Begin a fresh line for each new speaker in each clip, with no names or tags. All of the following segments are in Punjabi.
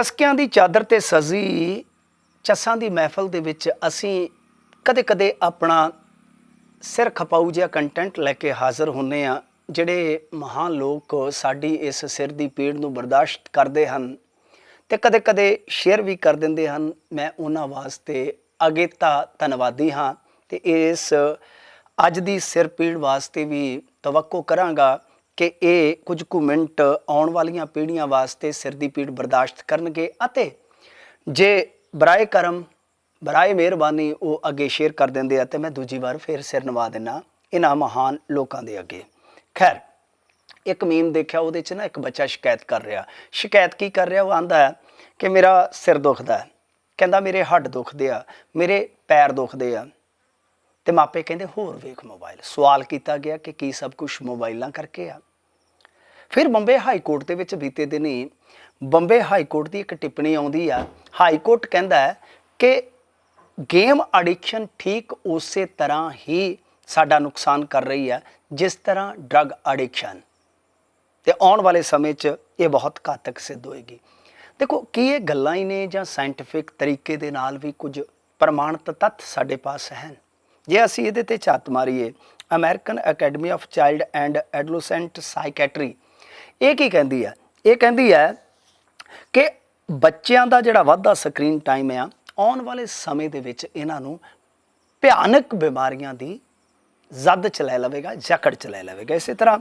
ਚਸਕਿਆਂ ਦੀ ਚਾਦਰ ਤੇ ਸਜੀ, ਚਸਾਂ ਦੀ ਮਹਿਫਲ ਦੇ ਵਿੱਚ ਅਸੀਂ ਕਦੇ-ਕਦੇ ਆਪਣਾ ਸਿਰ ਖਪਾਊ ਜਿਹਾ ਕੰਟੈਂਟ ਲੈ ਕੇ ਹਾਜ਼ਰ ਹੁੰਨੇ ਆ ਜਿਹੜੇ ਮਹਾਨ ਲੋਕ ਸਾਡੀ ਇਸ ਸਿਰ ਦੀ ਪੀੜ ਨੂੰ ਬਰਦਾਸ਼ਤ ਕਰਦੇ ਹਨ ਤੇ ਕਦੇ-ਕਦੇ ਸ਼ੇਅਰ ਵੀ ਕਰ ਦਿੰਦੇ ਹਨ। ਮੈਂ ਉਹਨਾਂ ਵਾਸਤੇ ਅਗੇਤਾ ਧੰਨਵਾਦੀ ਹਾਂ ਤੇ ਇਸ ਅੱਜ ਦੀ ਸਿਰ ਪੀੜ ਵਾਸਤੇ ਵੀ ਤਵੱਕੋ ਕਰਾਂਗਾ। ਕਿ ਇਹ ਕੁਝ ਕੁ ਮਿੰਟ ਆਉਣ ਵਾਲੀਆਂ ਪੀੜ੍ਹੀਆਂ ਵਾਸਤੇ ਸਿਰ ਦੀ ਪੀੜ ਬਰਦਾਸ਼ਤ ਕਰਨਗੇ ਅਤੇ ਜੇ ਬਰਾਏ ਕਰਮ, ਬਰਾਏ ਮਿਹਰਬਾਨੀ ਉਹ ਅੱਗੇ ਸ਼ੇਅਰ ਕਰ ਦਿੰਦੇ ਆ, ਤੇ ਮੈਂ ਦੂਜੀ ਵਾਰ ਫੇਰ ਸਿਰ ਨਵਾ ਦੇਣਾ ਇਹਨਾਂ ਮਹਾਨ ਲੋਕਾਂ ਦੇ ਅੱਗੇ। ਖੈਰ, ਇੱਕ ਮੀਮ ਦੇਖਿਆ, ਉਹਦੇ 'ਚ ਨਾ ਇੱਕ ਬੱਚਾ ਸ਼ਿਕਾਇਤ ਕਰ ਰਿਹਾ। ਸ਼ਿਕਾਇਤ ਕੀ ਕਰ ਰਿਹਾ? ਉਹ ਆਂਦਾ ਹੈ ਕਿ ਮੇਰਾ ਸਿਰ ਦੁਖਦਾ ਹੈ। ਕਹਿੰਦਾ, ਮੇਰੇ ਹੱਡ ਦੁਖਦੇ ਆ, ਮੇਰੇ ਪੈਰ ਦੁਖਦੇ ਆ। ਤੇ ਮਾਪੇ ਕਹਿੰਦੇ, ਹੋਰ ਵੇਖ ਮੋਬਾਈਲ। ਸਵਾਲ ਕੀਤਾ ਗਿਆ ਕਿ ਕੀ ਸਭ ਕੁਝ ਮੋਬਾਈਲਾਂ ਕਰਕੇ ਆ। ਫਿਰ ਬੰਬੇ ਹਾਈ ਕੋਰਟ ਦੇ ਵਿੱਚ ਬੀਤੇ ਦਿਨੀ ਬੰਬੇ ਹਾਈ ਕੋਰਟ ਦੀ ਇੱਕ ਟਿੱਪਣੀ ਆਉਂਦੀ ਆ। ਹਾਈ ਕੋਰਟ ਕਹਿੰਦਾ ਹੈ ਕਿ ਗੇਮ ਐਡਿਕਸ਼ਨ ਠੀਕ ਉਸੇ ਤਰ੍ਹਾਂ ਹੀ ਸਾਡਾ ਨੁਕਸਾਨ ਕਰ ਰਹੀ ਹੈ, ਜਿਸ ਤਰ੍ਹਾਂ ਡਰੱਗ ਐਡਿਕਸ਼ਨ। ਤੇ ਆਉਣ ਵਾਲੇ ਸਮੇਂ 'ਚ ਇਹ ਬਹੁਤ ਘਾਤਕ ਸਿੱਧ ਹੋਏਗੀ। ਦੇਖੋ, ਕੀ ਇਹ ਗੱਲਾਂ ਹੀ ਨੇ ਜਾਂ ਸਾਇੰਟਿਫਿਕ ਤਰੀਕੇ ਦੇ ਨਾਲ ਵੀ ਕੁਝ ਪ੍ਰਮਾਣਿਤ ਤੱਥ ਸਾਡੇ ਪਾਸ ਹਨ? ਜੇ ਅਸੀਂ ਇਹਦੇ ਤੇ ਝਾਤ ਮਾਰੀਏ American Academy of Child and Adolescent Psychiatry ਇਹ ਕੀ ਕਹਿੰਦੀ ਹੈ ਇਹ ਕਹਿੰਦੀ ਹੈ ਕਿ ਬੱਚਿਆਂ ਦਾ ਜਿਹੜਾ ਵਾਧਾ ਸਕਰੀਨ ਟਾਈਮ ਆ, ਆਉਣ ਵਾਲੇ ਸਮੇਂ ਦੇ ਵਿੱਚ ਇਹਨਾਂ ਨੂੰ ਭਿਆਨਕ ਬਿਮਾਰੀਆਂ ਦੀ ਜ਼ੱਦ ਚ ਲੈ ਲਵੇਗਾ, ਜਕੜ ਚ ਲੈ ਲਵੇਗਾ। ਇਸੇ ਤਰ੍ਹਾਂ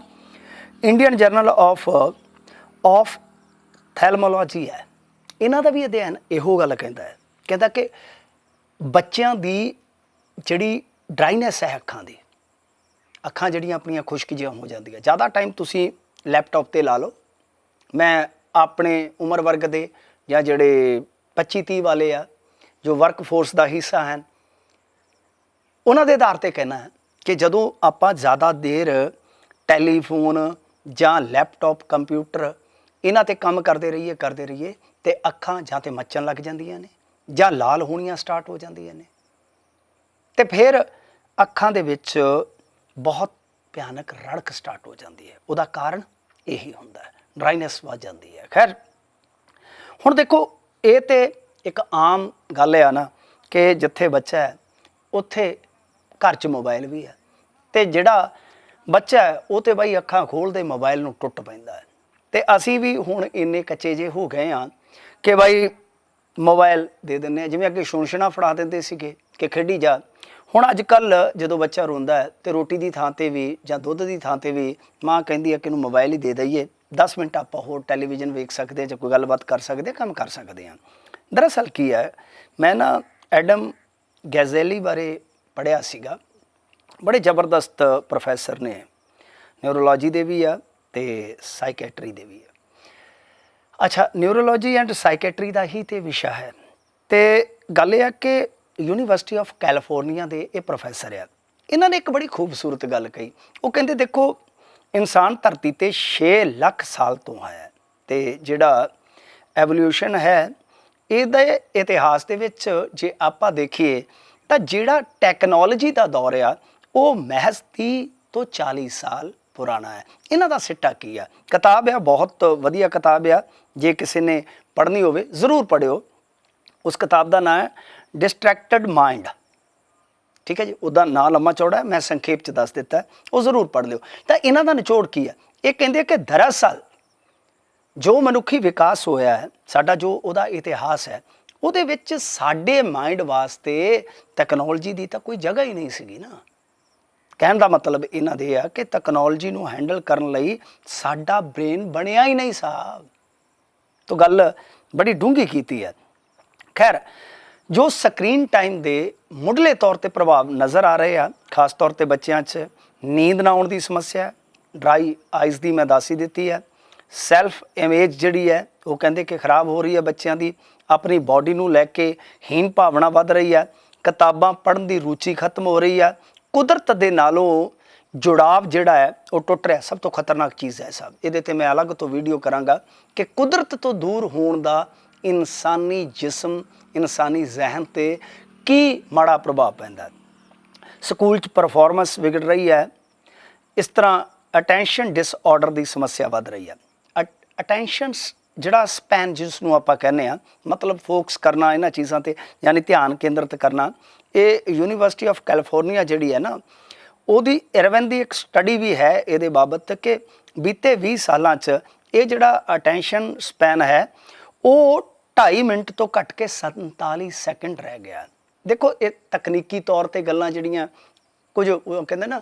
Indian journal of of ophthalmology ਹੈ। ਇਹਨਾਂ ਦਾ ਵੀ ਅਧਿਐਨ ਇਹੋ ਗੱਲ ਕਹਿੰਦਾ ਹੈ। ਕਹਿੰਦਾ ਕਿ ਬੱਚਿਆਂ ਦੀ ਜਿਹੜੀ ਡਰਾਈਨੈਸ ਹੈ ਅੱਖਾਂ ਦੀ, ਅੱਖਾਂ ਜਿਹੜੀਆਂ ਆਪਣੀਆਂ ਖੁਸ਼ਕ ਜਿਹੀਆਂ ਹੋ ਜਾਂਦੀਆਂ। ਜ਼ਿਆਦਾ ਟਾਈਮ ਤੁਸੀਂ ਲੈਪਟਾਪ ਤੇ ਲਾ ਲਓ। ਮੈਂ ਆਪਣੇ ਉਮਰ ਵਰਗ ਦੇ ਜਾਂ ਜਿਹੜੇ 25 30 ਵਾਲੇ ਆ, ਜੋ ਵਰਕਫੋਰਸ ਦਾ ਹਿੱਸਾ ਹਨ, ਉਹਨਾਂ ਦੇ ਆਧਾਰ ਤੇ ਕਹਿਣਾ ਹੈ ਕਿ ਜਦੋਂ ਆਪਾਂ ਜ਼ਿਆਦਾ ਦੇਰ ਟੈਲੀਫੋਨ ਜਾਂ ਲੈਪਟਾਪ ਕੰਪਿਊਟਰ ਇਹਨਾਂ ਤੇ ਕੰਮ ਕਰਦੇ ਰਹੀਏ ਕਰਦੇ ਰਹੀਏ ਤੇ ਅੱਖਾਂ ਜਾਂ ਤੇ ਮੱਚਣ ਲੱਗ ਜਾਂਦੀਆਂ ਨੇ ਜਾਂ ਲਾਲ ਹੋਣੀਆਂ ਸਟਾਰਟ ਹੋ ਜਾਂਦੀਆਂ ਨੇ। ਤੇ ਫਿਰ ਅੱਖਾਂ ਦੇ ਵਿੱਚ ਬਹੁਤ ਭਿਆਨਕ ਰੜਕ ਸਟਾਰਟ ਹੋ ਜਾਂਦੀ ਹੈ। ਉਹਦਾ ਕਾਰਨ ਇਹੀ ਹੁੰਦਾ ਹੈ। ਡਰਾਈਨੈਸ ਵੱਧ ਜਾਂਦੀ ਹੈ। ਖੈਰ, ਹੁਣ ਦੇਖੋ, ਇਹ ਤੇ ਇੱਕ ਆਮ ਗੱਲ ਆ ਨਾ ਕਿ ਜਿੱਥੇ ਬੱਚਾ ਹੈ, ਉੱਥੇ ਘਰ 'ਚ ਮੋਬਾਈਲ ਵੀ ਹੈ। ਤੇ ਜਿਹੜਾ ਬੱਚਾ ਹੈ, ਉਹ ਤੇ ਬਾਈ ਅੱਖਾਂ ਖੋਲਦੇ ਮੋਬਾਈਲ ਨੂੰ ਟੁੱਟ ਪੈਂਦਾ ਹੈ। ਤੇ ਅਸੀਂ ਵੀ ਹੁਣ ਇੰਨੇ ਕੱਚੇ ਜੇ ਹੋ ਗਏ ਆ ਕਿ ਬਾਈ ਮੋਬਾਈਲ ਦੇ ਦਿੰਨੇ ਆ ਜਿਵੇਂ ਅੱਗੇ ਸ਼ੁਨਸ਼ਣਾ ਫੜਾ ਦਿੰਦੇ ਸੀਗੇ ਕਿ ਖੇਡੀ ਜਾ ਹੁਣ ਅੱਜ ਕੱਲ ਜਦੋਂ ਬੱਚਾ ਰੋਂਦਾ ਹੈ ਤੇ ਰੋਟੀ ਦੀ ਥਾਂ ਤੇ ਵੀ ਜਾਂ ਦੁੱਧ ਦੀ ਥਾਂ ਤੇ ਵੀ ਮਾਂ ਕਹਿੰਦੀ ਹੈ ਕਿ ਇਹਨੂੰ ਮੋਬਾਈਲ ਹੀ ਦੇ ਦਈਏ। 10 ਮਿੰਟ ਆਪਾਂ ਹੋਰ ਟੈਲੀਵਿਜ਼ਨ ਵੇਖ ਸਕਦੇ ਹਾਂ ਜਾਂ ਕੋਈ ਗੱਲਬਾਤ ਕਰ ਸਕਦੇ ਹਾਂ, ਕੰਮ ਕਰ ਸਕਦੇ ਹਾਂ। ਦਰਅਸਲ ਕੀ ਹੈ, ਮੈਂ ਨਾ ਐਡਮ ਗੈਜ਼ੈਲੀ ਬਾਰੇ ਪੜਿਆ ਸੀਗਾ। ਬੜੇ ਜ਼ਬਰਦਸਤ ਪ੍ਰੋਫੈਸਰ ਨੇ ਨਿਊਰੋਲੋਜੀ ਦੇ ਵੀ ਆ ਤੇ ਸਾਈਕੈਟਰੀ ਦੇ ਵੀ ਆ। ਅੱਛਾ ਨਿਊਰੋਲੋਜੀ ਐਂਡ ਸਾਈਕੈਟਰੀ ਦਾ ਹੀ ਤੇ ਵਿਸ਼ਾ ਹੈ। ਤੇ ਗੱਲ ਇਹ ਆ ਕਿ ਯੂਨੀਵਰਸਿਟੀ ਆਫ ਕੈਲੀਫੋਰਨੀਆ ਦੇ ਇਹ ਪ੍ਰੋਫੈਸਰ ਆ। ਇਹਨਾਂ ਨੇ ਇੱਕ ਬੜੀ ਖੂਬਸੂਰਤ ਗੱਲ ਕਹੀ। ਉਹ ਕਹਿੰਦੇ, ਦੇਖੋ, ਇਨਸਾਨ ਧਰਤੀ ਤੇ 6 ਲੱਖ ਸਾਲ ਤੋਂ ਆਇਆ ਤੇ ਜਿਹੜਾ ਐਵੋਲੂਸ਼ਨ ਹੈ, ਇਹਦੇ ਇਤਿਹਾਸ ਦੇ ਵਿੱਚ ਜੇ ਆਪਾਂ ਦੇਖੀਏ, ਤਾਂ ਜਿਹੜਾ ਟੈਕਨੋਲੋਜੀ ਦਾ ਦੌਰ ਆ, ਉਹ ਮਹਿਜ਼ 30 ਤੋਂ 40 ਸਾਲ ਪੁਰਾਣਾ ਹੈ। ਇਹਨਾਂ ਦਾ ਸਿੱਟਾ ਕੀ ਆ? ਕਿਤਾਬ ਆ, ਬਹੁਤ ਵਧੀਆ ਕਿਤਾਬ ਆ। ਜੇ ਕਿਸੇ ਨੇ ਪੜ੍ਹਨੀ ਹੋਵੇ, ਜ਼ਰੂਰ ਪੜਿਓ ਉਸ ਕਿਤਾਬ ਦਾ ਨਾਮ ਹੈ ਡਿਸਟਰੈਕਟਡ ਮਾਈਂਡ ਠੀਕ ਹੈ ਜੀ? ਉਹਦਾ ਨਾਂ ਲੰਮਾ ਚੌੜਾ ਮੈਂ ਸੰਖੇਪ ਚ ਦੱਸ ਦਿੱਤਾ ਉਹ ਜ਼ਰੂਰ ਪੜ੍ਹ ਲਿਓ। ਤਾਂ ਇਹਨਾਂ ਦਾ ਨਿਚੋੜ ਕੀ ਹੈ? ਇਹ ਕਹਿੰਦੇ ਕਿ ਦਰਅਸਲ ਜੋ ਮਨੁੱਖੀ ਵਿਕਾਸ ਹੋਇਆ ਹੈ, ਸਾਡਾ ਜੋ ਉਹਦਾ ਇਤਿਹਾਸ ਹੈ, ਉਹਦੇ ਵਿੱਚ ਸਾਡੇ ਮਾਈਂਡ ਵਾਸਤੇ ਟੈਕਨੋਲੋਜੀ ਦੀ ਤਾਂ ਕੋਈ ਜਗ੍ਹਾ ਹੀ ਨਹੀਂ ਸੀਗੀ ਨਾ। ਕਹਿਣ ਦਾ ਮਤਲਬ ਇਹਨਾਂ ਦੇ ਆ ਕਿ ਟੈਕਨੋਲੋਜੀ ਨੂੰ ਹੈਂਡਲ ਕਰਨ ਲਈ ਸਾਡਾ ਬ੍ਰੇਨ ਬਣਿਆ ਹੀ ਨਹੀਂ ਸਾਹਿਬ ਤੋਂ ਗੱਲ ਬੜੀ ਡੂੰਘੀ ਕੀਤੀ ਹੈ। ਖੈਰ ਜੋ ਸਕਰੀਨ ਟਾਈਮ ਦੇ ਮੁੱਢਲੇ ਤੌਰ ਤੇ ਪ੍ਰਭਾਵ ਨਜ਼ਰ ਆ ਰਹੇ ਆ, ਖਾਸ ਤੌਰ ਤੇ ਬੱਚਿਆਂ 'ਚ, ਨੀਂਦ ਨਾ ਆਉਣ ਦੀ ਸਮੱਸਿਆ ਡਰਾਈ ਆਈਜ਼ ਦੀ ਮੈਂ ਦਾਸੀ ਦਿੱਤੀ ਹੈ ਸੈਲਫ ਇਮੇਜ ਜਿਹੜੀ ਹੈ, ਉਹ ਕਹਿੰਦੇ ਕਿ ਖਰਾਬ ਹੋ ਰਹੀ ਹੈ ਬੱਚਿਆਂ ਦੀ, ਆਪਣੀ ਬਾਡੀ ਨੂੰ ਲੈ ਕੇ ਹੀਨ ਭਾਵਨਾ ਵੱਧ ਰਹੀ ਹੈ, ਕਿਤਾਬਾਂ ਪੜ੍ਹਨ ਦੀ ਰੁਚੀ ਖਤਮ ਹੋ ਰਹੀ ਹੈ, ਕੁਦਰਤ ਦੇ ਨਾਲੋਂ ਜੁੜਾਵ ਜਿਹੜਾ ਹੈ, ਉਹ ਟੁੱਟ ਰਿਹਾ, ਸਭ ਤੋਂ ਖਤਰਨਾਕ ਚੀਜ਼ ਹੈ ਸਾਹਿਬ ਇਹਦੇ ਤੇ ਮੈਂ ਅਲੱਗ ਤੋਂ ਵੀਡੀਓ ਕਰਾਂਗਾ ਕਿ ਕੁਦਰਤ ਤੋਂ ਦੂਰ ਹੋਣ ਦਾ ਇਨਸਾਨੀ ਜਿਸਮ, ਇਨਸਾਨੀ ਜ਼ਿਹਨ ਤੇ ਕੀ ਮਾੜਾ ਪ੍ਰਭਾਵ ਪੈਂਦਾ? ਸਕੂਲ 'ਚ ਪਰਫਾਰਮੈਂਸ ਵਿਗੜ ਰਹੀ ਹੈ। ਇਸ ਤਰ੍ਹਾਂ ਅਟੈਂਸ਼ਨ ਡਿਸਆਰਡਰ ਦੀ ਸਮੱਸਿਆ ਵੱਧ ਰਹੀ ਹੈ। ਅਟੈਂਸ਼ਨ ਜਿਹੜਾ ਸਪੈਨ ਜਿਸ ਨੂੰ ਆਪਾਂ ਕਹਿੰਦੇ ਆ ਮਤਲਬ ਫੋਕਸ ਕਰਨਾ, ਇਹਨਾਂ ਚੀਜ਼ਾਂ ਤੇ ਯਾਨੀ ਧਿਆਨ ਕੇਂਦਰਿਤ ਕਰਨਾ, ਇਹ ਯੂਨੀਵਰਸਿਟੀ ਆਫ ਕੈਲੀਫੋਰਨੀਆ ਜਿਹੜੀ ਹੈ ਨਾ, ਉਹਦੀ ਇਰਵਨ ਦੀ ਇੱਕ ਸਟੱਡੀ ਵੀ ਹੈ ਇਹਦੇ ਬਾਬਤ ਕਿ ਬੀਤੇ 20 ਸਾਲਾਂ 'ਚ ਇਹ ਜਿਹੜਾ ਅਟੈਂਸ਼ਨ ਸਪੈਨ ਹੈ ਉਹ 2.5 ਮਿੰਟ ਤੋਂ ਘਟ ਕੇ 47 ਸੈਕਿੰਡ ਰਹਿ ਗਿਆ। ਦੇਖੋ, ਇਹ ਤਕਨੀਕੀ ਤੌਰ ਤੇ ਗੱਲਾਂ ਜਿਹੜੀਆਂ ਕੁਝ ਕਹਿੰਦੇ ਨਾ,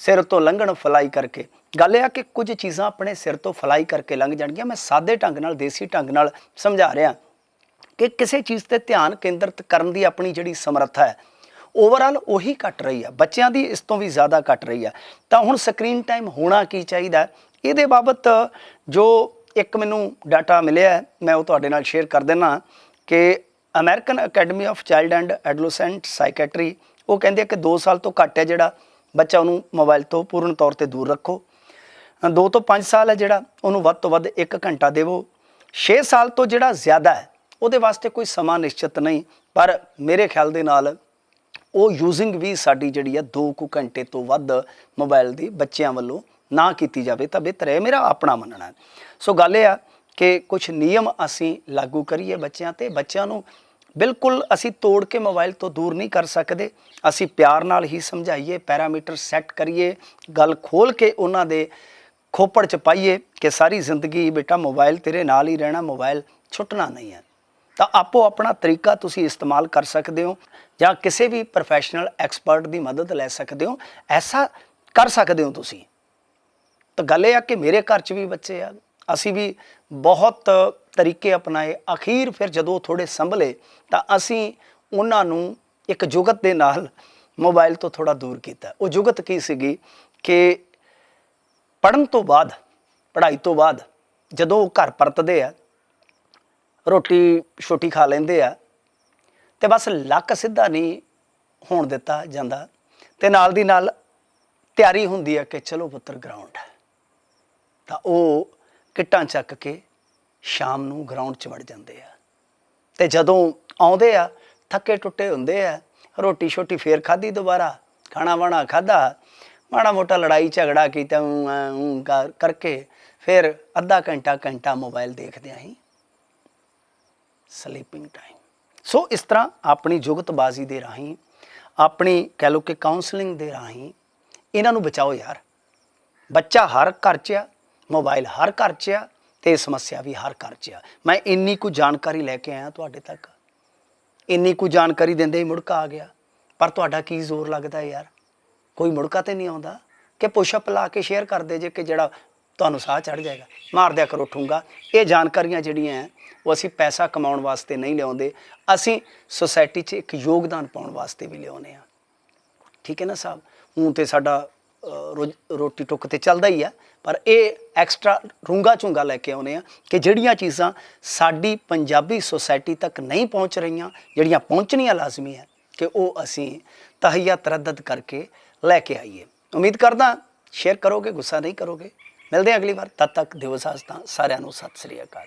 ਸਿਰ ਤੋਂ ਲੰਘਣ, ਫਲਾਈ ਕਰਕੇ। ਗੱਲ ਇਹ ਆ ਕਿ ਕੁਝ ਚੀਜ਼ਾਂ ਆਪਣੇ ਸਿਰ ਤੋਂ ਫਲਾਈ ਕਰਕੇ ਲੰਘ ਜਾਣਗੀਆਂ। ਮੈਂ ਸਾਦੇ ਢੰਗ ਨਾਲ, ਦੇਸੀ ਢੰਗ ਨਾਲ ਸਮਝਾ ਰਿਹਾ ਕਿ ਕਿਸੇ ਚੀਜ਼ ਤੇ ਧਿਆਨ ਕੇਂਦਰਿਤ ਕਰਨ ਦੀ ਆਪਣੀ ਜਿਹੜੀ ਸਮਰੱਥਾ ਹੈ, ਓਵਰਆਲ ਉਹੀ ਘਟ ਰਹੀ ਆ। ਬੱਚਿਆਂ ਦੀ ਇਸ ਤੋਂ ਵੀ ਜ਼ਿਆਦਾ ਘਟ ਰਹੀ ਆ। ਤਾਂ ਹੁਣ ਸਕਰੀਨ ਟਾਈਮ ਹੋਣਾ ਕੀ ਚਾਹੀਦਾ? ਇਹਦੇ ਬਾਬਤ ਜੋ ਇੱਕ ਮੈਨੂੰ ਡਾਟਾ ਮਿਲਿਆ ਮੈਂ ਉਹ ਤੁਹਾਡੇ ਨਾਲ ਸ਼ੇਅਰ ਕਰ ਦੇਣਾ ਕਿ American Academy of Child and Adolescent Psychiatry ਉਹ ਕਹਿੰਦੇ ਆ ਕਿ 2 ਸਾਲ ਤੋਂ ਘੱਟ ਹੈ ਜਿਹੜਾ ਬੱਚਾ ਉਹਨੂੰ ਮੋਬਾਈਲ ਤੋਂ ਪੂਰਨ ਤੌਰ ਤੇ ਦੂਰ ਰੱਖੋ। 2 ਤੋਂ 5 ਸਾਲ ਹੈ ਜਿਹੜਾ, ਉਹਨੂੰ ਵੱਧ ਤੋਂ ਵੱਧ 1 ਘੰਟਾ ਦੇਵੋ। 6 ਸਾਲ ਤੋਂ ਜਿਹੜਾ ਜ਼ਿਆਦਾ ਹੈ, ਉਹਦੇ ਵਾਸਤੇ ਕੋਈ ਸਮਾਂ ਨਿਸ਼ਚਿਤ ਨਹੀਂ, ਪਰ ਮੇਰੇ ਖਿਆਲ ਦੇ ਨਾਲ ਉਹ ਯੂਜ਼ਿੰਗ ਵੀ ਸਾਡੀ ਜਿਹੜੀ ਹੈ 2 ਕੁ ਘੰਟੇ ਤੋਂ ਵੱਧ ਮੋਬਾਈਲ ਦੀ ਬੱਚਿਆਂ ਵੱਲੋਂ ਨਾ ਕੀਤੀ ਜਾਵੇ ਤਾਂ ਬਿਹਤਰ ਹੈ ਮੇਰਾ ਆਪਣਾ ਮੰਨਣਾ ਹੈ। ਸੋ ਗੱਲ ਇਹ ਆ ਕਿ ਕੁਝ ਨਿਯਮ ਅਸੀਂ ਲਾਗੂ ਕਰੀਏ ਬੱਚਿਆਂ ਤੇ, ਬੱਚਿਆਂ ਨੂੰ ਬਿਲਕੁਲ ਅਸੀਂ ਤੋੜ ਕੇ ਮੋਬਾਈਲ ਤੋਂ ਦੂਰ ਨਹੀਂ ਕਰ ਸਕਦੇ। ਅਸੀਂ ਪਿਆਰ ਨਾਲ ਹੀ ਸਮਝਾਈਏ, ਪੈਰਾਮੀਟਰ ਸੈੱਟ ਕਰੀਏ, ਗੱਲ ਖੋਲ ਕੇ ਉਹਨਾਂ ਦੇ ਖੋਪੜ ਚ ਪਾਈਏ ਕਿ ਸਾਰੀ ਜ਼ਿੰਦਗੀ ਬੇਟਾ ਮੋਬਾਈਲ ਤੇਰੇ ਨਾਲ ਹੀ ਰਹਿਣਾ, ਮੋਬਾਈਲ ਛੁੱਟਣਾ ਨਹੀਂ ਹੈ। ਤਾਂ ਆਪੋ ਆਪਣਾ ਤਰੀਕਾ ਤੁਸੀਂ ਇਸਤੇਮਾਲ ਕਰ ਸਕਦੇ ਹੋ ਜਾਂ ਕਿਸੇ ਵੀ ਪ੍ਰੋਫੈਸ਼ਨਲ ਐਕਸਪਰਟ ਦੀ ਮਦਦ ਲੈ ਸਕਦੇ ਹੋ। ਐਸਾ ਕਰ ਸਕਦੇ ਹੋ ਤੁਸੀਂ। ਤਾਂ ਗੱਲ ਇਹ ਆ ਕਿ ਮੇਰੇ ਘਰ 'ਚ ਵੀ ਬੱਚੇ ਆ। ਅਸੀਂ ਵੀ ਬਹੁਤ ਤਰੀਕੇ ਅਪਣਾਏ। ਅਖੀਰ ਫਿਰ ਜਦੋਂ ਥੋੜੇ ਸੰਭਲੇ ਤਾਂ ਅਸੀਂ ਉਹਨਾਂ ਨੂੰ ਇੱਕ ਜੁਗਤ ਦੇ ਨਾਲ ਮੋਬਾਈਲ ਤੋਂ ਥੋੜਾ ਦੂਰ ਕੀਤਾ। ਉਹ ਜੁਗਤ ਕੀ ਸੀਗੀ ਕਿ ਪੜਨ ਤੋਂ ਬਾਅਦ, ਪੜ੍ਹਾਈ ਤੋਂ ਬਾਅਦ ਜਦੋਂ ਉਹ ਘਰ ਪਰਤਦੇ ਆ, ਰੋਟੀ ਛੋਟੀ ਖਾ ਲੈਂਦੇ ਆ, ਤੇ ਬਸ ਲੱਕ ਸਿੱਧਾ ਨਹੀਂ ਹੋਣ ਦਿੱਤਾ ਜਾਂਦਾ। ਤੇ ਨਾਲ ਦੀ ਨਾਲ ਤਿਆਰੀ ਹੁੰਦੀ ਹੈ ਕਿ ਚਲੋ ਪੁੱਤਰ ਗਰਾਊਂਡ ਤਾਂ ਉਹ ਕਿੱਟਾਂ ਚੱਕ ਕੇ ਸ਼ਾਮ ਨੂੰ ਗਰਾਊਂਡ 'ਚ ਵੜ ਜਾਂਦੇ ਆ। ਤੇ ਜਦੋਂ ਆਉਂਦੇ ਆ, ਥੱਕੇ ਟੁੱਟੇ ਹੁੰਦੇ ਆ, ਰੋਟੀ ਛੋਟੀ ਫੇਰ ਖਾਧੀ ਦੁਬਾਰਾ, ਖਾਣਾ ਵਾਣਾ ਖਾਦਾ ਮਾੜਾ ਮੋਟਾ ਲੜਾਈ ਝਗੜਾ ਕੀਤਾ ਕਰਕੇ ਫਿਰ ਅੱਧਾ ਘੰਟਾ ਘੰਟਾ ਮੋਬਾਈਲ ਦੇਖਦੇ ਆਂ ਹੀ। ਸਲੀਪਿੰਗ ਟਾਈਮ ਸੋ ਇਸ ਤਰ੍ਹਾਂ ਆਪਣੀ ਜੁਗਤਬਾਜ਼ੀ ਦੇ ਰਾਹੀਂ, ਆਪਣੀ ਕਹਿ ਲਓ ਕਿ ਕਾਉਂਸਲਿੰਗ ਦੇ ਰਾਹੀਂ, ਇਹਨਾਂ ਨੂੰ ਬਚਾਓ ਯਾਰ। ਬੱਚਾ ਹਰ ਘਰ 'ਚ ਆ ਮੋਬਾਈਲ ਹਰ ਘਰ 'ਚ ਆ ਤੇ ਇਹ ਸਮੱਸਿਆ ਵੀ ਹਰ ਘਰ 'ਚ ਆ। ਮੈਂ ਇੰਨੀ ਕੁ ਜਾਣਕਾਰੀ ਲੈ ਕੇ ਆਇਆ ਤੁਹਾਡੇ ਤੱਕ। ਇੰਨੀ ਕੁ ਜਾਣਕਾਰੀ ਦਿੰਦੇ ਹੀ ਮੁੜਕਾ ਆ ਗਿਆ। ਪਰ ਤੁਹਾਡਾ ਕੀ ਜ਼ੋਰ ਲੱਗਦਾ ਯਾਰ? ਕੋਈ ਮੁੜਕਾ ਤੇ ਨਹੀਂ ਆਉਂਦਾ। ਕਿ ਪੁਸ਼ਅਪ ਲਾ ਕੇ ਸ਼ੇਅਰ ਕਰ ਦੇ ਜੇ ਕਿ ਜਿਹੜਾ ਤੁਹਾਨੂੰ ਸਾਹ ਚੜ ਜਾਏਗਾ। ਮਾਰ ਦਿਆ ਕਰੋ ਠੂੰਗਾ। ਇਹ ਜਾਣਕਾਰੀਆਂ ਜਿਹੜੀਆਂ ਹੈ ਉਹ ਅਸੀਂ ਪੈਸਾ ਕਮਾਉਣ ਵਾਸਤੇ ਨਹੀਂ ਲਿਆਉਂਦੇ। ਅਸੀਂ ਸੋਸਾਇਟੀ 'ਚ ਇੱਕ ਯੋਗਦਾਨ ਪਾਉਣ ਵਾਸਤੇ ਵੀ ਲਿਆਉਂਦੇ ਆ ਠੀਕ ਹੈ ਨਾ ਸਾਹਿਬ? ਹੁਣ ਤੇ ਸਾਡਾ ਅ, ਰੋਟੀ ਟੁੱਕ ਤੇ ਚੱਲਦਾ ਹੀ ਆ। ਪਰ ਇਹ ਐਕਸਟਰਾ ਰੂੰਗਾ ਝੁੰਗਾ ਲੈ ਕੇ ਆਉਨੇ ਆ ਕਿ ਜਿਹੜੀਆਂ ਚੀਜ਼ਾਂ ਸਾਡੀ ਪੰਜਾਬੀ ਸੋਸਾਇਟੀ ਤੱਕ ਨਹੀਂ ਪਹੁੰਚ ਰਹੀਆਂ, ਜਿਹੜੀਆਂ ਪਹੁੰਚਣੀਆਂ ਲਾਜ਼ਮੀ ਹੈ, ਕਿ ਉਹ ਅਸੀਂ ਤਹਈਆ ਤਰੱਦਦ ਕਰਕੇ ਲੈ ਕੇ ਆਈਏ। ਉਮੀਦ ਕਰਦਾ ਸ਼ੇਅਰ ਕਰੋਗੇ, ਗੁੱਸਾ ਨਹੀਂ ਕਰੋਗੇ। ਮਿਲਦੇ ਹਾਂ ਅਗਲੀ ਵਾਰ। ਤਦ ਤੱਕ ਦਿਵਸ ਹਸਤਾ ਸਾਰਿਆਂ ਨੂੰ ਸਤਿ ਸ੍ਰੀ ਅਕਾਲ।